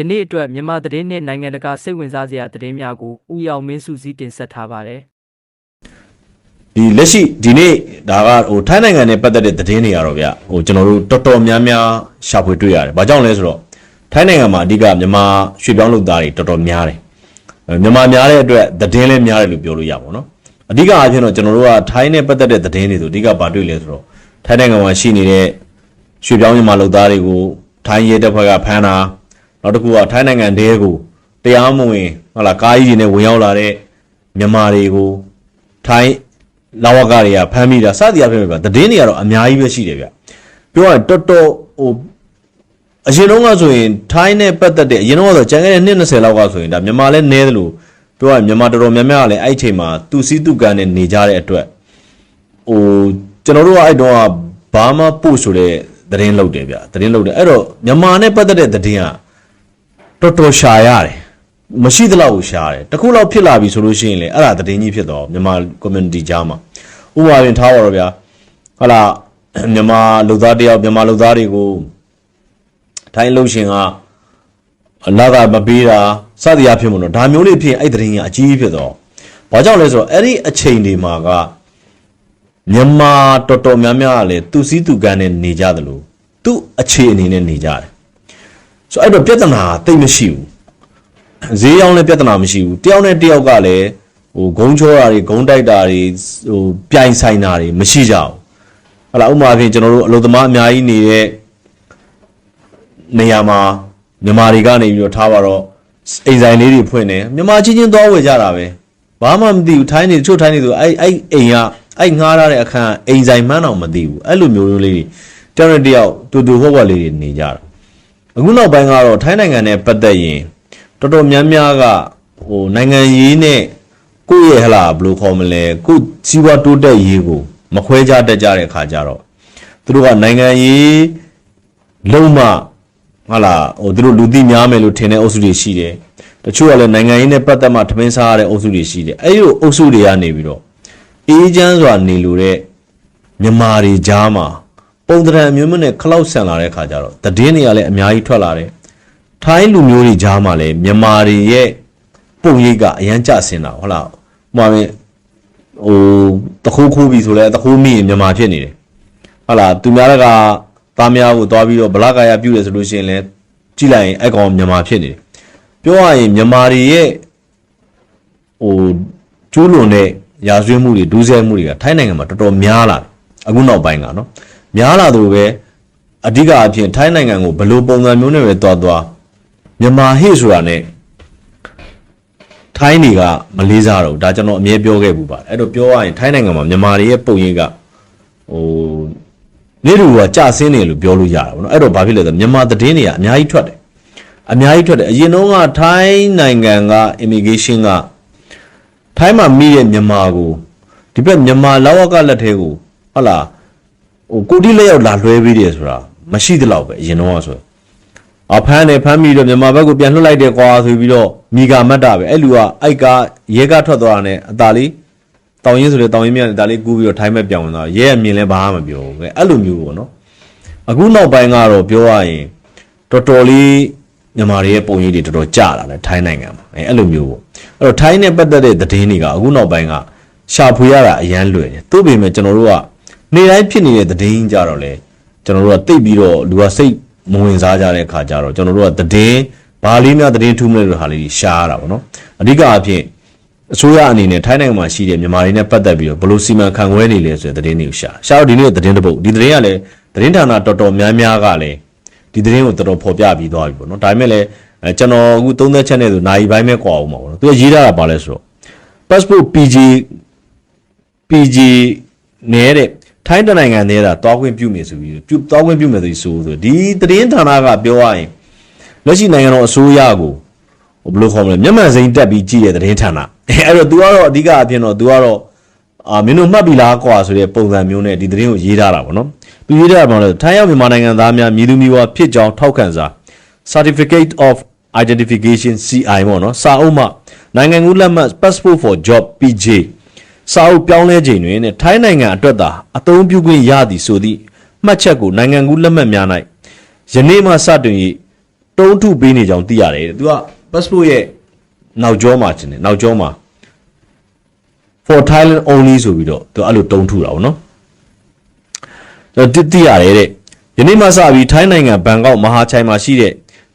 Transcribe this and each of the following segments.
ယနေ့အတွက်မြန်မာသတင်းနှင့်နိုင်ငံတကာစိတ်ဝင်စားစရာသတင်းများကိုဥယျာဉ်မင်းစုစည်းတင်ဆက်ထားပါတယ်ဒီလက်ရှိဒီနေ့ဒါကဟိုထိုင်းနိုင်ငံနဲ့ပတ်သက်တဲ့သတင်းတွေကတော့ဗျဟိုကျွန်တော်တို့တော်တော်များများရှာဖွေတွေ့ရတယ်။ဘာကြောင့်လဲဆိုတော့ထိုင်းနိုင်ငံမှာအဓိကမြန်မာရွှေပြောင်းလုပ်သားတွေတော်တော်များတယ်။အဲမြန်မာများတဲ့အတွက်သတင်းလည်းများတယ်လို့ပြောလို့ရပါဘောနော်။အဓိကအားဖြင့်တော့ကျွန်တော်တို့ကထိုင်းနဲ့ပတ်သက်တဲ့သတင်းတွေဆိုအဓိကဘာတွေ့လဲဆိုတော့ထိုင်းနိုင်ငံမှာရှိနေတဲ့ရွှေပြောင်းမြန်မာလုပ်သားတွေကိုထိုင်းရဲတပ်ဖွဲ့ကဖမ်းတာ နောက်တစ်ခုကထိုင်းနိုင်ငံတဲကိုတရားမဝင်ဟုတ်လားကားကြီးတွေနဲ့ဝင်ရောက်လာတဲ့မြန်မာတွေကိုထိုင်းလာဝကတွေကဖမ်းမိတာစသည်အဖြစ်ပဲဗျသတင်းတွေကတော့အများကြီးပဲရှိတယ်ဗျပြောရရင်တော်တော်ဟိုအရင်တော့ကဆိုရင်ထိုင်းနဲ့ပတ်သက်တဲ့အရင်တော့ကဆိုကျန်ခဲ့တဲ့နှစ်20လောက်ကဆိုရင်ဒါမြန်မာလည်းနဲတယ်လို့ပြောရရင်မြန်မာတော်တော်များများကလည်းအဲ့ဒီအချိန်မှာသူစည်းသူကန်နဲ့နေကြတဲ့အတွက်ဟိုကျွန်တော်တို့ကအဲ့တော့ကဘာမှပို့ဆိုတဲ့သတင်းလုပ်တယ်ဗျသတင်းလုပ်တယ်အဲ့တော့မြန်မာနဲ့ပတ်သက်တဲ့သတင်းက တော်တော်ရှာရတယ်မရှိသလောက်ကိုရှာရတယ်တခုလောက်ဖြစ်လာပြီဆိုလို့ရှိရင်လေအဲ့ဒါသတင်းကြီးဖြစ်တော့မြန်မာ community ကြားမှာဥပမာရင်ထားပါတော့ဗျာဟာလာမြန်မာလူသားတယောက်မြန်မာလူသားတွေကိုထိုင်းလုံရှင်ကအလာကမပေးတာစသည်အဖြစ်မလို့ဒါမျိုးလေးဖြစ်ရင်အဲ့သတင်းကြီးအကြီးကြီးဖြစ်တော့ဘာကြောင့်လဲဆိုတော့အဲ့ဒီအချိန်တွေမှာကမြန်မာတော်တော်များများကလည်းသူစည်းသူကန်းနဲ့နေကြတယ်လို့သူ့အခြေအနေနဲ့နေကြတယ် ဆိုအဲ့တော့ပြဿနာတိတ်မရှိဘူးဈေးရောင်းလည်းပြဿနာမရှိဘူးတယောက်နဲ့တယောက်ကလည်းဟိုဂုံချောတာတွေဂုံတိုက်တာတွေဟိုပြိုင်ဆိုင်တာတွေမရှိကြဘူးဟလာဥပမာအဖြစ်ကျွန်တော်တို့အလုပ်သမားအများကြီးနေတဲ့နေရာမှာမြန်မာတွေကနေပြီးတော့ထားပါတော့အိမ်ဆိုင်လေးတွေဖွင့်တယ်မြန်မာချင်းချင်းသွားဝယ်ကြတာပဲဘာမှမသိဘူးထိုင်းနေတချို့ထိုင်းနေသူအဲ့အဲ့အိမ်ကအဲ့ငှားရတဲ့အခန်းကအိမ်ဆိုင်မှန်းတော့မသိဘူးအဲ့လိုမျိုးမျိုးလေးတွေတယောက်နဲ့တယောက်တူတူဟုတ်ဝက်လေးတွေနေကြတာ အခုနောက်ပိုင်းကတော့ထိုင်းနိုင်ငံနဲ့ပတ်သက်ရင်တော်တော်များများကဟိုနိုင်ငံရေးနဲ့ကိုယ့်ရဲ့ဟလာဘယ်လိုခေါ်မလဲကိုယ့်စီးပွားတိုးတက်ရေးကိုမခွဲခြားတတ်ကြတဲ့အခါကျတော့သူတို့ကနိုင်ငံရေးလုံးမဟာလာဟိုသူတို့လူသိများမယ်လို့ထင်တဲ့အုပ်စုတွေရှိတယ်တချို့ကလည်းနိုင်ငံရေးနဲ့ပတ်သက်မှထမင်းစားရတဲ့အုပ်စုတွေရှိတယ်အဲ့ဒီလိုအုပ်စုတွေကနေပြီးတော့အေးချမ်းစွာနေလို့တဲ့မြန်မာတွေကြားမှာ ပုံသဏ္ဍာန်အမျိုးမျိုးနဲ့ခလောက်ဆန်လာတဲ့ခါကျတော့သတင်းတွေကလည်းအများကြီးထွက်လာတယ်။ထိုင်းလူမျိုးတွေကြားမှာလည်းမြန်မာတွေရဲ့ပုံရိပ်ကအရန်ကျဆင်းတာဟုတ်လား။ဟိုမှာပဲဟိုတခိုးခိုးပြီဆိုလဲတခိုးမိရင်မြန်မာဖြစ်နေတယ်။ဟုတ်လားသူများကသားများကိုသွားပြီးတော့ဗလာကာယပြုတယ်ဆိုလို့ရှိရင်လည်းကြည့်လိုက်ရင်အဲ့ကောင်မြန်မာဖြစ်နေတယ်။ပြောရရင်မြန်မာတွေရဲ့ဟိုကျူးလွန်တဲ့ရာဇဝတ်မှုတွေဒုစရိုက်မှုတွေကထိုင်းနိုင်ငံမှာတော်တော်များလာတယ်အခုနောက်ပိုင်းကနော် များလာသူပဲအဓိကအဖြစ်ထိုင်းနိုင်ငံကိုဘယ်လိုပုံစံမျိုးနဲ့ပဲတွားတွားမြန်မာဟိဆိုတာနဲ့ထိုင်းတွေကမလေးစားတော့ဘူးဒါကျွန်တော်အမြဲပြောခဲ့ဘူးပါအဲ့တော့ပြောရရင်ထိုင်းနိုင်ငံမှာမြန်မာတွေရဲ့ပုံရိပ်ကဟိုနေလူကကြဆင်းနေလို့ပြောလို့ရတာပေါ့နော်အဲ့တော့ဘာဖြစ်လဲဆိုတော့မြန်မာသတင်းတွေကအများကြီးထွက်တယ်အများကြီးထွက်တယ်အရင်တော့ကထိုင်းနိုင်ငံက immigration ကထိုင်းမှာမိတဲ့မြန်မာကိုဒီဘက်မြန်မာလောက်ဝကလက်ထဲကိုဟုတ်လား ဟိုကိုတိလက်ရောက်လာလွှဲပေးတယ်ဆိုတာမရှိသလောက်ပဲအရင်တော့ဆိုအဖမ်းတယ်ဖမ်းပြီးတော့မြန်မာဘက်ကိုပြန်လွှတ်လိုက်တယ်ကွာဆိုပြီးတော့မိဂါမတ်တာပဲအဲ့လူကအိုက်ကရဲကထွက်သွားတာနဲ့အသာလေးတောင်ရင်းဆိုတဲ့တောင်ရင်းမြတ်နဲ့ဒါလေးကူးပြီးတော့ထိုင်းဘက်ပြောင်းဝင်သွားရဲအမြင်လဲဘာမှမပြောဘူးပဲအဲ့လိုမျိုးပေါ့နော်အခုနောက်ပိုင်းကတော့ပြောရရင်တော်တော်လေးမြန်မာတွေရဲ့ပုံရိပ်တွေတော်တော်ကျလာတယ်ထိုင်းနိုင်ငံမှာအဲအဲ့လိုမျိုးပေါ့အဲ့တော့ထိုင်းနဲ့ပတ်သက်တဲ့သတင်းတွေကအခုနောက်ပိုင်းကရှာဖွေရတာအရန်လွယ်တယ်သို့ပေမဲ့ကျွန်တော်တို့က နေတိုင်းဖြစ်နေတဲ့သတင်းကြတော့လေကျွန်တော်တို့ကတိတ်ပြီးတော့လူကစိတ်မဝင်စားကြတဲ့အခါကျတော့ကျွန်တော်တို့ကသတင်းဘာလေးများသတင်းထူးမလဲလို့ဟာလေးကြီးရှားရတာပေါ့နော်အဓိကအဖြစ်အစိုးရအနေနဲ့ထိုင်းနိုင်ငံမှာရှိတဲ့မြန်မာတွေနဲ့ပတ်သက်ပြီးတော့ဘယ်လိုစီမံခန့်ခွဲနေလဲဆိုတဲ့သတင်းတွေကိုရှာရှာတော့ဒီနေ့သတင်းတစ်ပုဒ်ဒီသတင်းကလည်းသတင်းဌာနတော်တော်များများကလည်းဒီသတင်းကိုတော်တော်ဖော်ပြပြီးသွားပြီပေါ့နော်ဒါပေမဲ့လည်းအဲကျွန်တော်အခုသုံးသက်ချက်နဲ့ဆိုနိုင်ပိုင်းပဲကွာအောင်ပါပေါ့နော်သူကရေးထားတာပါလဲဆိုတော့ passport PG PG နဲ့တဲ့ ထိုင်းတနိုင်ငံနဲ့တာတောင်းခွင့်ပြုမယ်ဆိုပြီးပြုတောင်းခွင့်ပြုမယ်ဆိုပြီးဆိုဆိုဒီသတင်းဌာနကပြောရရင်လက်ရှိနိုင်ငံတော်အစိုးရကိုဟိုဘယ်လိုခေါ်မလဲမျက်မှန်စိမ်းတက်ပြီးကြည့်တဲ့သတင်းဌာနအဲ့တော့ तू ကတော့အဓိကအပြင်တော့ तू ကတော့အာမင်းတို့မှတ်ပြီလားကွာဆိုတဲ့ပုံစံမျိုးနဲ့ဒီသတင်းကိုရေးထားတာပေါ့နော်ပြီးရေးထားတာပေါ့လေထိုင်းရောက်မြန်မာနိုင်ငံသားများမြည်သူမြည်ဝါဖြစ်ကြောင်းထောက်ခံစာ certificate of identification CI ပေါ့နော်စာအုပ်မှနိုင်ငံကူးလက်မှတ် passport for job PJ စာအုပ်ပြောင်းလဲခြင်းတွင်တဲ့ထိုင်းနိုင်ငံအတွက်သာအသုံးပြုခွင့်ရသည်ဆိုသည့်မှတ်ချက်ကိုနိုင်ငံကူးလက်မှတ်များ၌ယနေ့မှစတင်၍တုံးထုပေးနေကြောင်းသိရတယ်တဲ့သူက passport ရဲ့နောက်ကျောမှာတင်တယ်နောက်ကျောမှာ for Thailand only ဆိုပြီးတော့သူအဲ့လိုတုံးထုတာဗောနော်ကျွန်တော်တိတိရတယ်တဲ့ယနေ့မှစပြီးထိုင်းနိုင်ငံဘန်ကောက်မဟာချိုင်မှာရှိတဲ့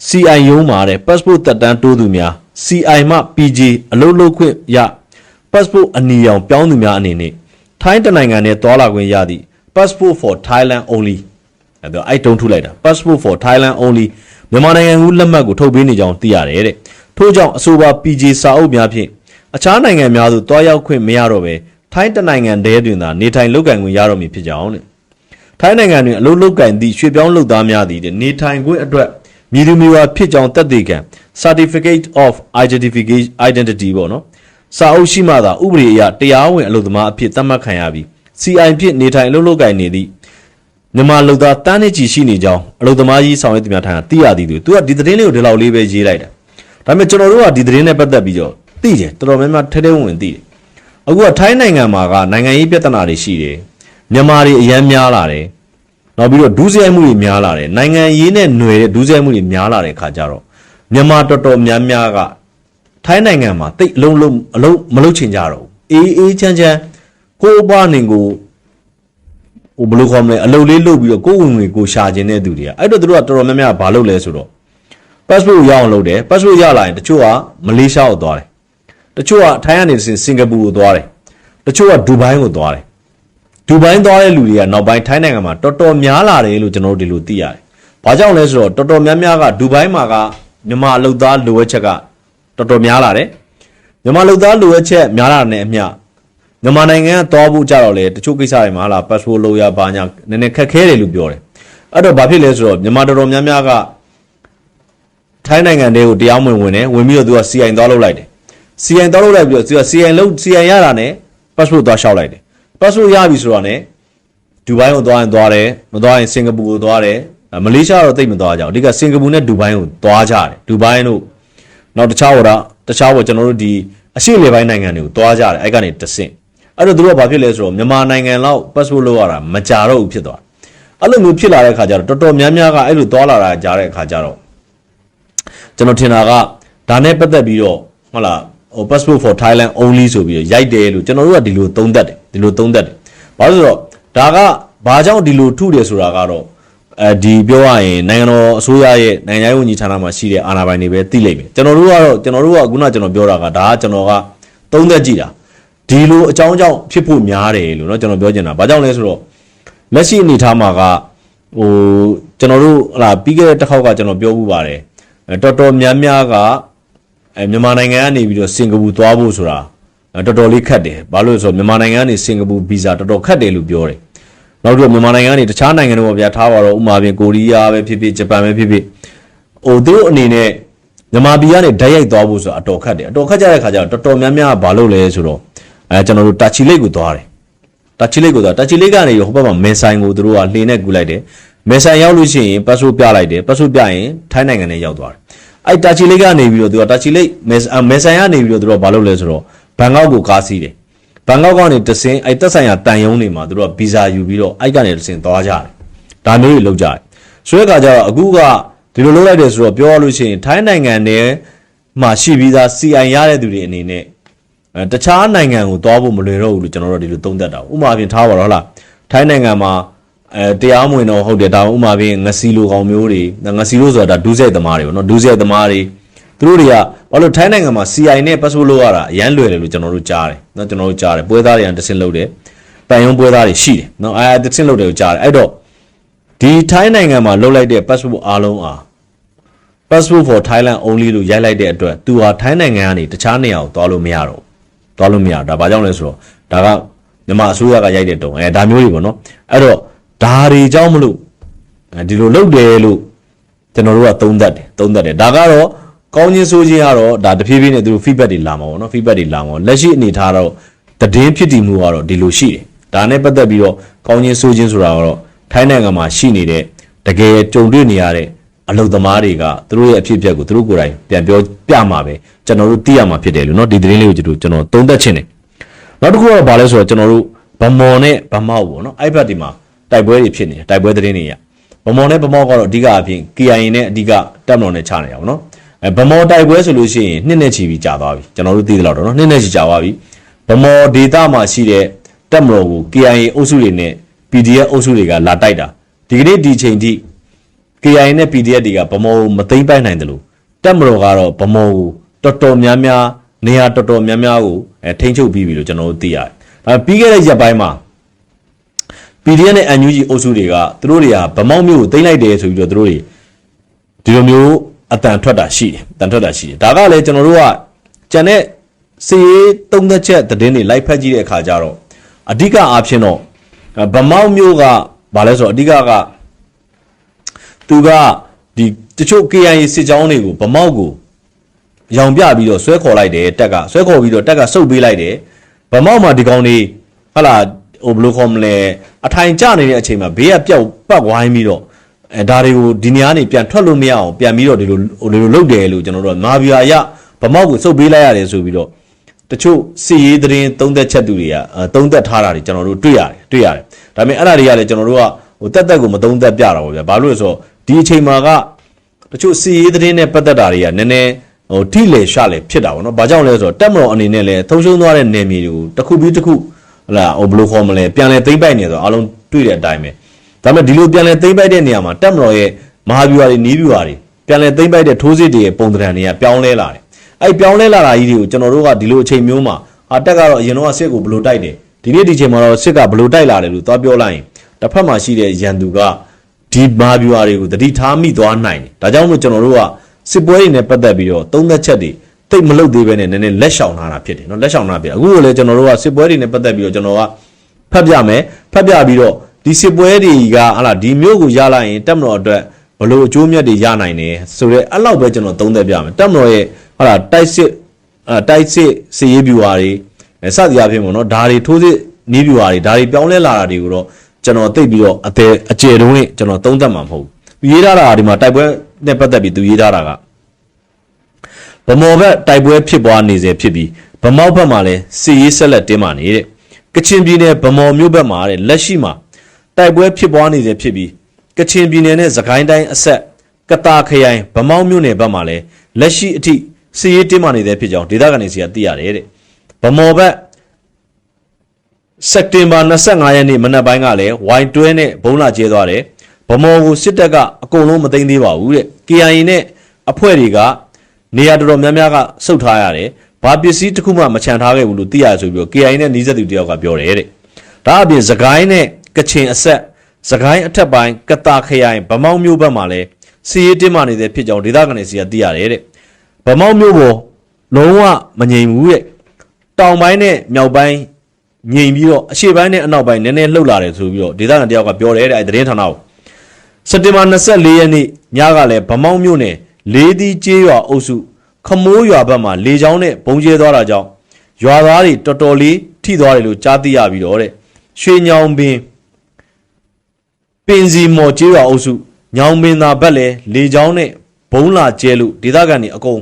CI ရုံးမှာတဲ့ passport တက်တန်းတိုးသူများ CI မှ PG အလုပ်လုပ်ခွင့်ရ passport အနီရောင်ပြောင်းသူများအနေနဲ့ထိုင်းတနိုင်ငံနဲ့တွာလာခွင့်ရသည့် passport for Thailand only အဲ့တော့အဲ့တုံးထုလိုက်တာ passport for Thailand only မြန်မာနိုင်ငံကူးလက်မှတ်ကိုထုတ်ပေးနေကြောင်းသိရတယ်တဲ့ထို့ကြောင့်အဆိုပါ PG စာအုပ်များဖြင့်အခြားနိုင်ငံများသို့တွားရောက်ခွင့်မရတော့ဘဲထိုင်းတနိုင်ငံတည်းတွင်သာနေထိုင်လုပ်ကိုင်ခွင့်ရတော့မည်ဖြစ်ကြောင်းတဲ့ထိုင်းနိုင်ငံတွင်အလုပ်လုပ်ကင်သည့်ရွှေပြောင်းလုပ်သားများသည်နေထိုင်ခွင့်အတွက်မြည်သူမျိုးဝါဖြစ်ကြောင်းသက်သေခံ certificate of identification identity ပေါ့နော် စာအုပ်ရှိမှသာဥပဒေအရတရားဝင်အလုပ်သမားအဖြစ်သတ်မှတ်ခံရပြီး CI ဖြစ်နေထိုင်အလုပ်လုပ်ကင်နေသည့်မြန်မာလုပ်သားတန်းနေချီရှိနေကြောင်းအလုပ်သမားကြီးဆောင်ရွက်သူများထံကသိရသည်သူသူကဒီသတင်းလေးကိုဒီလောက်လေးပဲရေးလိုက်တာဒါပေမဲ့ကျွန်တော်တို့ကဒီသတင်းနဲ့ပတ်သက်ပြီးတော့သိတယ်တော်တော်များများထဲထဲဝင်ဝင်သိတယ်အခုကထိုင်းနိုင်ငံမှာကနိုင်ငံရေးပြဿနာတွေရှိတယ်မြန်မာတွေအများများလာတယ်နောက်ပြီးတော့ဒုစရိုက်မှုတွေများလာတယ်နိုင်ငံရေးနဲ့ຫນွယ်တဲ့ဒုစရိုက်မှုတွေများလာတဲ့ခါကျတော့မြန်မာတော်တော်များများက ထိုင်းနိုင်ငံမှာတိတ်အလုံးလုံးအလုံးမလုံးချင်ကြတော့ဘူးအေးအေးချမ်းချမ်းကိုယ့်ဘာနေကိုဟိုဘယ်လိုခေါ်မလဲအလုံးလေးလုပ်ပြီးတော့ကိုယ့်ဝင်ငွေကိုရှာခြင်းတဲ့သူတွေကအဲ့တော့သူတို့ကတော်တော်များများဘာလုပ်လဲဆိုတော့ passport ရအောင်လုပ်တယ် passport ရလာရင်တချို့ကမလေးရှားကိုသွားတယ်တချို့ကထိုင်းကနေတစ်ဆင့်စင်ကာပူကိုသွားတယ်တချို့ကဒူဘိုင်းကိုသွားတယ်ဒူဘိုင်းသွားတဲ့လူတွေကနောက်ပိုင်းထိုင်းနိုင်ငံမှာတော်တော်များလာတယ်လို့ကျွန်တော်တို့ဒီလိုသိရတယ်။ဘာကြောင့်လဲဆိုတော့တော်တော်များများကဒူဘိုင်းမှာကမြန်မာအလုပ်သားလိုအပ်ချက်က တော်တော်များလာတယ်။မြန်မာအလုပ်သားလိုအပ်ချက်များလာတဲ့အမျှမြန်မာနိုင်ငံကသွားဖို့ကြတော့လေတချို့ကိစ္စတွေမှာဟာလာ passport လို့ရပါညာနည်းနည်းခက်ခဲတယ်လို့ပြောတယ်။အဲ့တော့ဘာဖြစ်လဲဆိုတော့မြန်မာတော်တော်များများကထိုင်းနိုင်ငံတွေကိုတရားမဝင်ဝင်တယ်ဝင်ပြီးတော့သူက CI သွားလုပ်လိုက်တယ်။ CI သွားလုပ်လိုက်ပြီးတော့သူက CI လုပ် CI ရတာနဲ့ passport သွားလျှောက်လိုက်တယ်။ passport ရပြီဆိုတော့ ਨੇ ဒူဘိုင်းကိုသွားရင်သွားတယ်မသွားရင်စင်ကာပူကိုသွားတယ်အဲမလေးရှားတော့တိတ်မသွားကြဘူးအဓိကစင်ကာပူနဲ့ဒူဘိုင်းကိုသွားကြတယ်ဒူဘိုင်းတို့ နောက်တခြားဘော်တာတခြားဘော်ကျွန်တော်တို့ဒီအရှေ့လေပိုင်းနိုင်ငံတွေကိုသွားကြတယ်အဲ့ကနေတဆင့်အဲ့တော့သူတို့ကဘာဖြစ်လဲဆိုတော့မြန်မာနိုင်ငံလောက် passport လုပ်ရတာမကြတော့ဘူးဖြစ်သွားတယ်အဲ့လိုမျိုးဖြစ်လာတဲ့ခါကျတော့တော်တော်များများကအဲ့လိုသွားလာတာကြားတဲ့ခါကျတော့ကျွန်တော်ထင်တာကဒါနဲ့ပတ်သက်ပြီးတော့ဟုတ်လားဟို passport for Thailand only ဆိုပြီးတော့ရိုက်တယ်လို့ကျွန်တော်တို့ကဒီလိုသုံးသပ်တယ်ဒီလိုသုံးသပ်တယ်ဘာလို့လဲဆိုတော့ဒါကဘာကြောင့်ဒီလိုထုတယ်ဆိုတာကတော့ အဲဒီပြောရရင်နိုင်ငံတော်အစိုးရရဲ့နိုင်ငံရေးဝန်ကြီးဌာနမှာရှိတဲ့အာဏာပိုင်တွေပဲသိလိမ့်မယ်ကျွန်တော်တို့ကတော့ကျွန်တော်တို့ကခုနကျွန်တော်ပြောတာကဒါကကျွန်တော်ကသုံးသက်ကြည့်တာဒီလိုအကြောင်းကြောင့်ဖြစ်ဖို့များတယ်လို့เนาะကျွန်တော်ပြောချင်တာဘာကြောင့်လဲဆိုတော့လက်ရှိအနေအထားမှာကဟိုကျွန်တော်တို့ဟလာပြီးခဲ့တဲ့တစ်ခေါက်ကကျွန်တော်ပြောမှုပါတယ်အဲတော်တော်များများကအဲမြန်မာနိုင်ငံကနေပြီးတော့စင်ကာပူသွားဖို့ဆိုတာအဲတော်တော်လေးခက်တယ်ဘာလို့လဲဆိုတော့မြန်မာနိုင်ငံကနေစင်ကာပူဗီဇာတော်တော်ခက်တယ်လို့ပြောတယ် နောက်ပြီးတော့မြန်မာနိုင်ငံကနေတခြားနိုင်ငံတွေပေါ့ဗျာထားပါတော့ဥမာပြင်ကိုရီးယားပဲဖြစ်ဖြစ်ဂျပန်ပဲဖြစ်ဖြစ်ဟိုသူတို့အနေနဲ့မြန်မာပြည်ကနေဓာတ်ရိုက်သွားဖို့ဆိုတာအတော်ခက်တယ်အတော်ခက်ကြတဲ့ခါကျတော့တော်တော်များများကဘာလုပ်လဲဆိုတော့အဲကျွန်တော်တို့တာချီလိတ်ကိုသွားတယ်တာချီလိတ်ကိုသွားတာချီလိတ်ကနေဟိုဘက်မှာမဲဆိုင်ကိုသူတို့ကလှေနဲ့ကူလိုက်တယ်မဲဆိုင်ရောက်လို့ရှိရင်ပတ်စုပ်ပြလိုက်တယ်ပတ်စုပ်ပြရင်ထိုင်းနိုင်ငံနဲ့ရောက်သွားတယ်အဲ့တာချီလိတ်ကနေပြီးတော့သူကတာချီလိတ်မဲမဲဆိုင်ကနေပြီးတော့သူတို့ကဘာလုပ်လဲဆိုတော့ဘန်ကောက်ကိုကားစီးတယ် ဘန်ကောက်ကနေတဆင်းအဲ့တက်ဆိုင်ရာတန်ယုံတွေမှာသူတို့ကဗီဇာယူပြီးတော့အဲ့ကနေတဆင်းသွားကြတယ်ဒါမျိုးတွေလုပ်ကြတယ်ဆိုတဲ့အခါကျတော့အခုကဒီလိုလုပ်လိုက်တယ်ဆိုတော့ပြောရလို့ရှိရင်ထိုင်းနိုင်ငံနဲ့မှာရှိပြီးသား CI ရတဲ့သူတွေအနေနဲ့အဲတခြားနိုင်ငံကိုသွားဖို့မလွယ်တော့ဘူးလို့ကျွန်တော်တို့ဒီလိုသုံးသပ်တာဥပမာပြင်ထားပါတော့ဟုတ်လားထိုင်းနိုင်ငံမှာအဲတရားမဝင်တော့ဟုတ်တယ်ဒါဥပမာပြင်ငစီလိုကောင်မျိုးတွေငစီလိုဆိုတာဒါဒူးဆက်သမားတွေပေါ့နော်ဒူးဆက်သမားတွေ သူတို့တွေကဘာလို့ထိုင်းနိုင်ငံမှာ CI နဲ့ passport လုပ်ရတာအရန်လွယ်တယ်လို့ကျွန်တော်တို့ကြားတယ်နော်ကျွန်တော်တို့ကြားတယ်ပွဲသားတွေကတဆင့်လုပ်တယ်ပန်ယုံပွဲသားတွေရှိတယ်နော်အဲတဆင့်လုပ်တယ်ကိုကြားတယ်အဲ့တော့ဒီထိုင်းနိုင်ငံမှာလုပ်လိုက်တဲ့ passport အားလုံးအား passport for Thailand only လို့ရိုက်လိုက်တဲ့အတွက်သူဟာထိုင်းနိုင်ငံကနေတခြားနေရာကိုသွားလို့မရတော့သွားလို့မရဒါဘာကြောင့်လဲဆိုတော့ဒါကမြန်မာအစိုးရကရိုက်တဲ့တုံအဲဒါမျိုးတွေပေါ့နော်အဲ့တော့ဒါတွေကြောင့်မလို့ဒီလိုလုပ်တယ်လို့ကျွန်တော်တို့ကသုံးသပ်တယ်သုံးသပ်တယ်ဒါကတော့ ကောင်းချင်းဆိုးချင်းကတော့ဒါတဖြည်းဖြည်းနဲ့သူတို့ feedback တွေလာမှာပေါ့နော် feedback တွေလာမှာလက်ရှိအနေထားတော့တည်င်းဖြစ်တည်မှုကတော့ဒီလိုရှိတယ်ဒါနဲ့ပတ်သက်ပြီးတော့ကောင်းချင်းဆိုးချင်းဆိုတာကတော့ထိုင်းနိုင်ငံမှာရှိနေတဲ့တကယ်ကြုံတွေ့နေရတဲ့အလုပ်သမားတွေကသူတို့ရဲ့အဖြစ်အပျက်ကိုသူတို့ကိုယ်တိုင်ပြန်ပြောပြမှာပဲကျွန်တော်တို့သိရမှာဖြစ်တယ်လို့เนาะဒီသတင်းလေးကိုကျွန်တော်သုံးသပ်ချင်တယ်နောက်တစ်ခုကတော့ဗာလဲဆိုတော့ကျွန်တော်တို့ဗမော်နဲ့ဗမောက်ပေါ့เนาะအဲ့ဘက်ဒီမှာတိုက်ပွဲတွေဖြစ်နေတယ်တိုက်ပွဲသတင်းတွေရ ဗမော်နဲ့ဗမော်ကတော့အဓိကအဖြစ် KIA နဲ့အဓိကတက်မတော်နဲ့ချနေတာပေါ့နော်အဲ ဗမော်တိုက်ပွဲဆိုလို့ရှိရင်နှစ်နဲ့ချီပြီးကြာသွားပြီကျွန်တော်တို့သိသလောက်တော့နော်နှစ်နဲ့ချီကြာသွားပြီဗမော်ဒေတာမှာရှိတဲ့တက်မတော်ကို KIA အုပ်စုတွေနဲ့ PDF အုပ်စုတွေကလာတိုက်တာဒီကနေ့ဒီချိန်ထိ KIA နဲ့ PDF တွေကဗမော်ကိုမသိမ့်ပိုက်နိုင်တယ်လို့တက်မတော်ကတော့ဗမော်ကိုတော်တော်များများနေရာတော်တော်များများကိုအဲထိန်းချုပ်ပြီးပြီလို့ကျွန်တော်တို့သိရတယ်ဒါပေမဲ့ပြီးခဲ့တဲ့ရက်ပိုင်းမှာ PDF နဲ့ NUG အုပ်စုတွေကသူတို့တွေကဗမောက်မျိုးကိုသိမ့်လိုက်တယ်ဆိုပြီးတော့သူတို့တွေဒီလိုမျိုး အတန်ထွက်တာရှိတယ်အတန်ထွက်တာရှိတယ်ဒါကလည်းကျွန်တော်တို့ကကြံတဲ့စီရေးသုံးသက်ချက်သတင်းတွေလိုက်ဖက်ကြည့်တဲ့အခါကျတော့အဓိကအားဖြင့်တော့ဗမောက်မျိုးကဘာလဲဆိုတော့အဓိကကသူကဒီတချို့ KIA စစ်ကြောင်းတွေကိုဗမောက်ကိုရောင်ပြပြီးတော့ဆွဲခေါ်လိုက်တယ်တက်ကဆွဲခေါ်ပြီးတော့တက်ကစုပ်ပေးလိုက်တယ်ဗမောက်မှာဒီကောင်တွေဟလာဟိုဘယ်လိုခေါ်မလဲအထိုင်ကျနေတဲ့အချိန်မှာဘေးကပြောက်ပတ်ဝိုင်းပြီးတော့ အဲဒါတွေကိုဒီနေရာနေပြန်ထွက်လို့မရအောင်ပြန်ပြီးတော့ဒီလိုဟိုဒီလိုလုပ်တယ်လို့ကျွန်တော်တို့ကမာဘီယာရဗမောက်ကိုစုပ်ပေးလိုက်ရတယ်ဆိုပြီးတော့တချို့စီရေးသတင်းသုံးသက်ချက်သူတွေကအဲသုံးသက်ထားတာတွေကျွန်တော်တို့တွေ့ရတယ်တွေ့ရတယ်ဒါပေမဲ့အဲ့ဒါတွေကလည်းကျွန်တော်တို့ကဟိုတက်တက်ကိုမသုံးသက်ပြတာပေါ့ဗျာဘာလို့လဲဆိုတော့ဒီအချိန်မှာကတချို့စီရေးသတင်းနဲ့ပတ်သက်တာတွေကနည်းနည်းဟိုထိလေရှလေဖြစ်တာပေါ့နော်။ဘာကြောင့်လဲဆိုတော့တက်မတော်အနေနဲ့လည်းထုံရှုံသွားတဲ့နယ်မြေတွေကိုတစ်ခုပြီးတစ်ခုဟလာဟိုဘယ်လိုခေါ်မလဲပြန်လဲသိမ့်ပိုက်နေဆိုတော့အားလုံးတွေ့တဲ့အတိုင်းပဲ။ ဒါပေမဲ့ဒီလိုပြန်လဲသိမ့်ပိုက်တဲ့နေရာမှာတက်မတော်ရဲ့မဟာဗျူဟာတွေနီးဗျူဟာတွေပြန်လဲသိမ့်ပိုက်တဲ့ထိုးစစ်တွေရဲ့ပုံသဏ္ဍာန်တွေကပြောင်းလဲလာတယ်။အဲ့ပြောင်းလဲလာတာကြီးတွေကိုကျွန်တော်တို့ကဒီလိုအချိန်မျိုးမှာဟာတက်ကတော့အရင်တော့စစ်ကိုဘယ်လိုတိုက်တယ်ဒီနေ့ဒီချိန်မှာတော့စစ်ကဘယ်လိုတိုက်လာတယ်လို့သွားပြောလိုက်ရင်တစ်ဖက်မှာရှိတဲ့ရန်သူကဒီမာဗျူဟာတွေကိုတတိထားမိသွားနိုင်တယ်ဒါကြောင့်မို့ကျွန်တော်တို့ကစစ်ပွဲတွေနဲ့ပတ်သက်ပြီးတော့သုံးသက်ချက်တွေတိတ်မလုတ်သေးပဲနဲ့နည်းနည်းလက်ရှောင်ထားတာဖြစ်တယ်နော်လက်ရှောင်ထားပြအခုလည်းကျွန်တော်တို့ကစစ်ပွဲတွေနဲ့ပတ်သက်ပြီးတော့ကျွန်တော်ကဖတ်ပြမယ်ဖတ်ပြပြီးတော့ ဒီစစ်ပွဲတွေကဟာလာဒီမျိုးကိုရလာရင်တက်မတော်အတွက်ဘလို့အကျိုးမြတ်တွေရနိုင်တယ်ဆိုတော့အဲ့လောက်ပဲကျွန်တော်သုံးသက်ပြမယ်တက်မတော်ရဲ့ဟာလာတိုက်စစ်အဲတိုက်စစ်စည်ရေးဗျူဟာတွေအဲစသည်အဖြစ်ပေါ့နော်ဒါတွေထိုးစစ်နီးဗျူဟာတွေဒါတွေပြောင်းလဲလာတာတွေကိုတော့ကျွန်တော်သိပြီးတော့အသေးအကျယ်တုံးနဲ့ကျွန်တော်သုံးသက်မှာမဟုတ်ဘူးရေးထားတာကဒီမှာတိုက်ပွဲနဲ့ပတ်သက်ပြီးသူရေးထားတာကဗမော်ဘက်တိုက်ပွဲဖြစ်ပွားနေစေဖြစ်ပြီးဗမောက်ဘက်မှာလည်းစစ်ရေးဆက်လက်တင်းမာနေတဲ့ကချင်ပြည်နယ်ဗမော်မြို့ဘက်မှာတဲ့လက်ရှိမှာ တိုက်ပွဲဖြစ်ပွားနေစေဖြစ်ပြီးကချင်ပြည်နယ်နဲ့စကိုင်းတိုင်းအဆက်ကတာခရိုင်ဗမောက်မြို့နယ်ဘက်မှာလည်းလက်ရှိအထိစစ်ရေးတင်းမာနေတဲ့ဖြစ်ကြောင်းဒေသခံတွေစီကသိရတယ်တဲ့ဗမော်ဘက်စက်တင်ဘာ25ရက်နေ့မနက်ပိုင်းကလည်း Y12 နဲ့ဘုံလာကျဲသွားတယ်ဗမော်ကိုစစ်တပ်ကအကုန်လုံးမသိမ်းသေးပါဘူးတဲ့ KIA နဲ့အဖွဲ့တွေကနေရာတော်တော်များများကစုတ်ထားရတယ်ဘာပစ္စည်းတစ်ခုမှမချန်ထားခဲ့ဘူးလို့သိရဆိုပြီးတော့ KIA နဲ့နီးစပ်သူတယောက်ကပြောတယ်တဲ့ဒါအပြင်သခိုင်းနဲ့ ကချင်အဆက်သခိုင်းအထက်ပိုင်းကတာခရိုင်ဗမောက်မြို့ဘက်မှာလည်းစီရေးတင်းမာနေတဲ့ဖြစ်ကြောင်းဒေသခံတွေစီကသိရတယ်တဲ့ဗမောက်မြို့ပေါ်လုံးဝမငြိမ်ဘူးတဲ့တောင်ပိုင်းနဲ့မြောက်ပိုင်းငြိမ်ပြီးတော့အရှေ့ပိုင်းနဲ့အနောက်ပိုင်းနည်းနည်းလှုပ်လာတယ်ဆိုပြီးတော့ဒေသခံတယောက်ကပြောတယ်တဲ့အဲသတင်းဌာနကိုစက်တင်ဘာ24ရက်နေ့ညကလည်းဗမောက်မြို့နယ်လေးသီးကျေးရွာအုပ်စုခမိုးရွာဘက်မှာလေချောင်းနဲ့ဘုံကျဲသွားတာကြောင့်ရွာသားတွေတော်တော်လေးထိသွားတယ်လို့ကြားသိရပြီးတော့တဲ့ရွှေညောင်ပင် ပင်စီမော်ကျေးရွာအုပ်စုညောင်ပင်သာဘက်လည်းလေချောင်းနဲ့ဘုံလာကျဲလို့ဒေသခံတွေအကုန်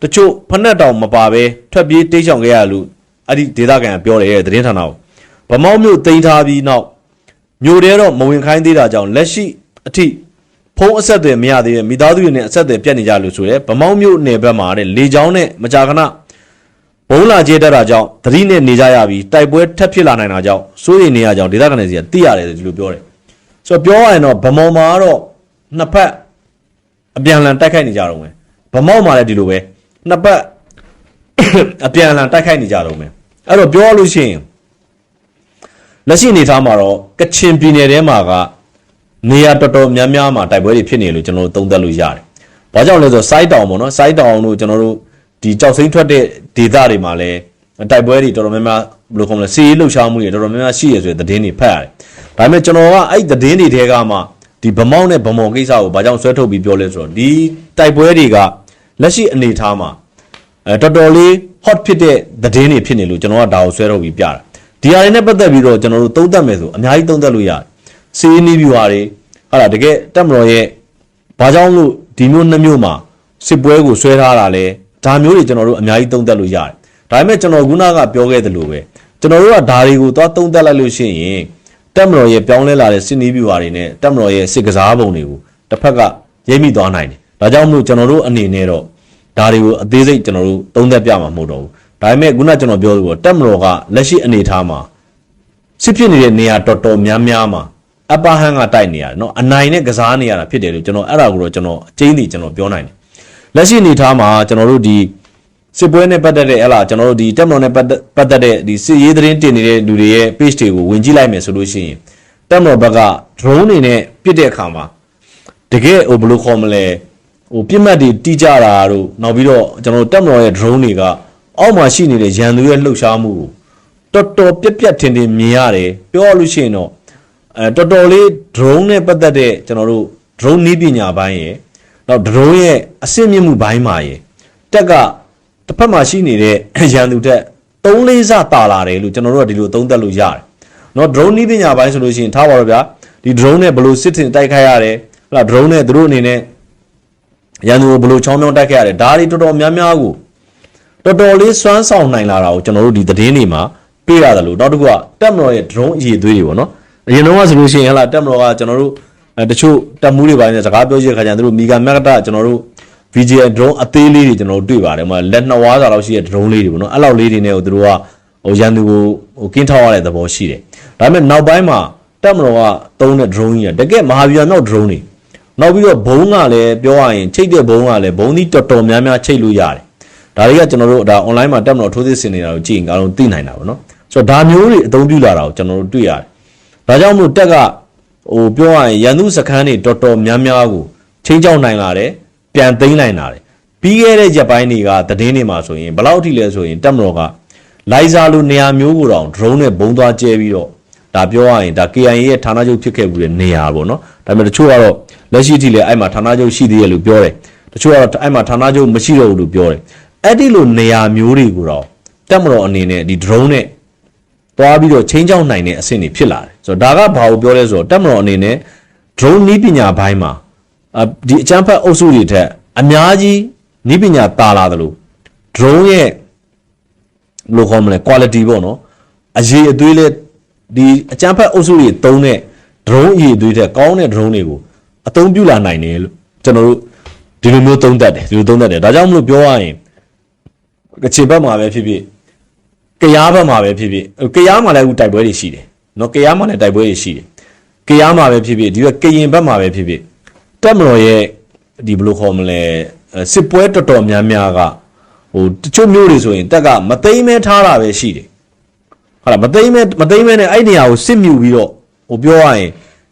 တချို့ဖက်နှက်တောင်မပါဘဲထွက်ပြေးတိတ်ဆောင်ခဲ့ရလို့အဲ့ဒီဒေသခံကပြောတယ်တဲ့သတင်းဌာနကိုဗမောက်မြို့တင်ထားပြီးနောက်မြို့တဲတော့မဝင်ခိုင်းသေးတာကြောင့်လက်ရှိအထိဖုံးအဆက်အသွယ်မရသေးတဲ့မိသားစုတွေနဲ့အဆက်အသွယ်ပြတ်နေကြလို့ဆိုရဲဗမောက်မြို့နယ်ဘက်မှာတဲ့လေချောင်းနဲ့မကြာခဏဘုံလာကျဲတက်တာကြောင့်သတိနဲ့နေကြရပြီးတိုက်ပွဲထပ်ဖြစ်လာနိုင်တာကြောင့်စိုးရိမ်နေရကြောင်းဒေသခံတွေစီကသိရတယ်ဒီလိုပြောတယ် ဆိုတော့ပြောရရင်တော့ဗမော်မှာကတော့နှစ်ဖက်အပြန်အလှန်တိုက်ခိုက်နေကြတော့မယ်ဗမောက်မှာလည်းဒီလိုပဲနှစ်ဖက်အပြန်အလှန်တိုက်ခိုက်နေကြတော့မယ်အဲ့တော့ပြောရလို့ရှိရင်လက်ရှိအနေထားမှာတော့ကချင်ပြည်နယ်ထဲမှာကနေရာတော်တော်များများမှာတိုက်ပွဲတွေဖြစ်နေလို့ကျွန်တော်တို့သုံးသပ်လို့ရတယ်။ဘာကြောင့်လဲဆိုတော့စိုက်တောင်ပေါ့နော်စိုက်တောင်တို့ကျွန်တော်တို့ဒီကြောက်စိမ့်ထွက်တဲ့ဒေသတွေမှာလည်းတိုက်ပွဲတွေတော်တော်များများဘယ်လိုခေါ်မလဲစီးရေးလှုပ်ရှားမှုတွေတော်တော်များများရှိရဆိုတဲ့သတင်းတွေဖတ်ရတယ်။ ဒါပေမဲ့ကျွန်တော်ကအဲ့သတင်းတွေထဲကမှဒီဗမောက်နဲ့ဗမော်ကိစ္စကိုဘာကြောင့်ဆွဲထုတ်ပြီးပြောလဲဆိုတော့ဒီတိုက်ပွဲတွေကလက်ရှိအနေအထားမှာအဲတော်တော်လေး hot ဖြစ်တဲ့သတင်းတွေဖြစ်နေလို့ကျွန်တော်ကဒါကိုဆွဲထုတ်ပြီးပြတာဒီဟာတွေနဲ့ပတ်သက်ပြီးတော့ကျွန်တော်တို့သုံးသပ်မယ်ဆိုအများကြီးသုံးသပ်လို့ရတယ်စီးနီးဗျူဟာတွေဟာလာတကယ်တက်မတော်ရဲ့ဘာကြောင့်လို့ဒီမျိုးနှစ်မျိုးမှာစစ်ပွဲကိုဆွဲထားတာလဲဒါမျိုးတွေကျွန်တော်တို့အများကြီးသုံးသပ်လို့ရတယ်ဒါပေမဲ့ကျွန်တော်ခုနကပြောခဲ့သလိုပဲကျွန်တော်တို့ကဒါတွေကိုသွားသုံးသပ်လိုက်လို့ရှိရင် တက်မတော်ရဲ့ပြောင်းလဲလာတဲ့စစ်နည်းဗျူဟာတွေနဲ့တက်မတော်ရဲ့စစ်ကစားပုံတွေကိုတစ်ဖက်ကရိပ်မိသွားနိုင်တယ်။ဒါကြောင့်မလို့ကျွန်တော်တို့အနေနဲ့တော့ဒါတွေကိုအသေးစိတ်ကျွန်တော်တို့သုံးသပ်ပြမှာမဟုတ်တော့ဘူး။ဒါပေမဲ့ခုနကျွန်တော်ပြောသလိုတက်မတော်ကလက်ရှိအနေအထားမှာစစ်ဖြစ်နေတဲ့နေရာတော်တော်များများမှာအပဟန်ကတိုက်နေရတယ်နော်အနိုင်နဲ့ကစားနေရတာဖြစ်တယ်လို့ကျွန်တော်အဲ့ဒါကိုတော့ကျွန်တော်အကျဉ်းစီကျွန်တော်ပြောနိုင်တယ်။လက်ရှိအနေအထားမှာကျွန်တော်တို့ဒီ စစ်ပွဲနဲ့ပတ်သက်တဲ့ဟဲ့လားကျွန်တော်တို့ဒီတက်မတော်နဲ့ပတ်သက်ပတ်သက်တဲ့ဒီစစ်ရေးသတင်းတင်နေတဲ့လူတွေရဲ့ page တွေကိုဝင်ကြည့်လိုက်မယ်ဆိုလို့ရှိရင်တက်မတော်ဘက်က drone တွေနဲ့ပစ်တဲ့အခါမှာတကယ်ဟိုဘယ်လိုခေါ်မလဲဟိုပြစ်မှတ်တွေတီးကြတာတို့နောက်ပြီးတော့ကျွန်တော်တို့တက်မတော်ရဲ့ drone တွေကအောက်မှာရှိနေတဲ့ရန်သူရဲ့လှုပ်ရှားမှုကိုတော်တော်ပြက်ပြက်ထင်ထင်မြင်ရတယ်ပြောရလို့ရှိရင်တော့အဲတော်တော်လေး drone နဲ့ပတ်သက်တဲ့ကျွန်တော်တို့ drone နည်းပညာပိုင်းရယ်နောက် drone ရဲ့အဆင့်မြင့်မှုဘိုင်းမှာရယ်တက်က တစ်ဖက်မှာရှိနေတဲ့ရန်သူထက်၃လေးစတာလာတယ်လို့ကျွန်တော်တို့ကဒီလိုသုံးသပ်လို့ရတယ်။နော် drone နည်းပညာပိုင်းဆိုလို့ရှိရင်ထားပါတော့ဗျာဒီ drone နဲ့ဘယ်လိုစစ်တင်တိုက်ခိုက်ရတယ်ဟလာ drone နဲ့သူတို့အနေနဲ့ရန်သူကိုဘယ်လိုချောင်းမြောင်းတိုက်ခိုက်ရတယ်ဒါတွေတော်တော်များများကိုတော်တော်လေးစွမ်းဆောင်နိုင်လာတာကိုကျွန်တော်တို့ဒီသတင်းတွေမှာတွေ့ရတယ်လို့နောက်တစ်ခုကတက်မတော်ရဲ့ drone အရေးသွေးတွေပေါ့နော်အရင်တော့ဆိုလို့ရှိရင်ဟလာတက်မတော်ကကျွန်တော်တို့တချို့တက်မှုတွေပိုင်းနဲ့စကားပြောရတဲ့ခါကျရင်သူတို့မီဂာမက်ကတာကျွန်တော်တို့ VGA drone အသေးလေးတွေကျွန်တော်တို့တွေ့ပါတယ်ဟိုလက်နှစ်ဝါးစာလောက်ရှိတဲ့ drone လေးတွေပေါ့နော်အဲ့လောက်လေးတွေနဲ့ကိုတို့ကဟိုရန်သူကိုဟိုကင်းထောက်ရတဲ့သဘောရှိတယ်ဒါပေမဲ့နောက်ပိုင်းမှာတက်မတော်ကသုံးတဲ့ drone ကြီးကတကယ်မဟာဗျူဟာမြောက် drone တွေနောက်ပြီးတော့ဘုံကလည်းပြောရရင်ချိတ်တဲ့ဘုံကလည်းဘုံသီးတော်တော်များများချိတ်လို့ရတယ်ဒါတွေကကျွန်တော်တို့ဒါ online မှာတက်မလို့ထိုးစစ်ဆင်နေတာကိုကြည့်ရင်အားလုံးသိနိုင်တာပေါ့နော်ဆိုတော့ဒါမျိုးတွေအသုံးပြုလာတာကိုကျွန်တော်တို့တွေ့ရတယ်ဒါကြောင့်မို့တက်ကဟိုပြောရရင်ရန်သူစခန်းတွေတော်တော်များများကိုချင်းချောက်နိုင်လာတယ် ပြန်သိမ်းနိုင်လာတယ်ပြီးခဲ့တဲ့ရက်ပိုင်းတွေကသတင်းတွေမှာဆိုရင်ဘယ်လောက်ထိလဲဆိုရင်တက်မတော်ကလိုက်စားလိုနေရာမျိုးကိုတောင် drone နဲ့ဘုံသွားကျဲပြီးတော့ဒါပြောရရင်ဒါ KIA ရဲ့ဌာနချုပ်ဖြစ်ခဲ့မှုတဲ့နေရာပေါ့နော်ဒါပေမဲ့တချို့ကတော့လက်ရှိထိလည်းအဲ့မှာဌာနချုပ်ရှိသေးတယ်လို့ပြောတယ်တချို့ကတော့အဲ့မှာဌာနချုပ်မရှိတော့ဘူးလို့ပြောတယ်အဲ့ဒီလိုနေရာမျိုးတွေကိုတော့တက်မတော်အနေနဲ့ဒီ drone နဲ့တွားပြီးတော့ချင်းချောင်းနိုင်တဲ့အဆင့်တွေဖြစ်လာတယ်ဆိုတော့ဒါကဘာကိုပြောလဲဆိုတော့တက်မတော်အနေနဲ့ drone နည်းပညာဘိုင်းမှာအ ဒီအချမ်းဖတ်အုပ်စုတွေထက်အများကြီးနည်းပညာတာလာတယ်လို့ drone ရဲ့ဘယ်လိုခေါ်မလဲ quality ပေါ့နော်အရေးအသွေးလဲဒီအချမ်းဖတ်အုပ်စုတွေတုံးတဲ့ drone အရေးအသွေးထက်ကောင်းတဲ့ drone တွေကိုအသုံးပြုလာနိုင်တယ်လို့ကျွန်တော်တို့ဒီလိုမျိုးသုံးသပ်တယ်ဒီလိုသုံးသပ်တယ်ဒါကြောင့်မလို့ပြောရရင်ကချင်ဘက်မှာပဲဖြစ်ဖြစ်ကရားဘက်မှာပဲဖြစ်ဖြစ်ကရားမှာလည်းအခုတိုက်ပွဲတွေရှိတယ်နော်ကရားမှာလည်းတိုက်ပွဲတွေရှိတယ်ကရားမှာပဲဖြစ်ဖြစ်ဒီကကရင်ဘက်မှာပဲဖြစ်ဖြစ် တက်မတော်ရဲ့ဒီဘယ်လိုခေါ်မလဲအဲစစ်ပွဲတော်တော်များများကဟိုတချို့မျိုးတွေဆိုရင်တက်ကမသိမ်းမဲထားတာပဲရှိတယ်ဟုတ်လားမသိမ်းမဲမသိမ်းမဲနဲ့အဲ့နေရာကိုစစ်မြူပြီးတော့ဟိုပြောရရင်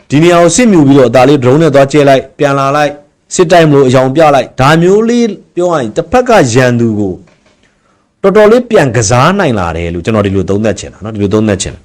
ဒီနေရာကိုစစ်မြူပြီးတော့ဒါလေး drone နဲ့သွားကျဲလိုက်ပြန်လာလိုက်စစ်တိုက်မလို့အယောင်ပြလိုက်ဒါမျိုးလေးပြောရရင်တစ်ဖက်ကရန်သူကိုတော်တော်လေးပြန်ကစားနိုင်လာတယ်လို့ကျွန်တော်ဒီလိုသုံးသပ်ချင်တာเนาะဒီလိုသုံးသပ်ချင်တယ်အဲ့တော့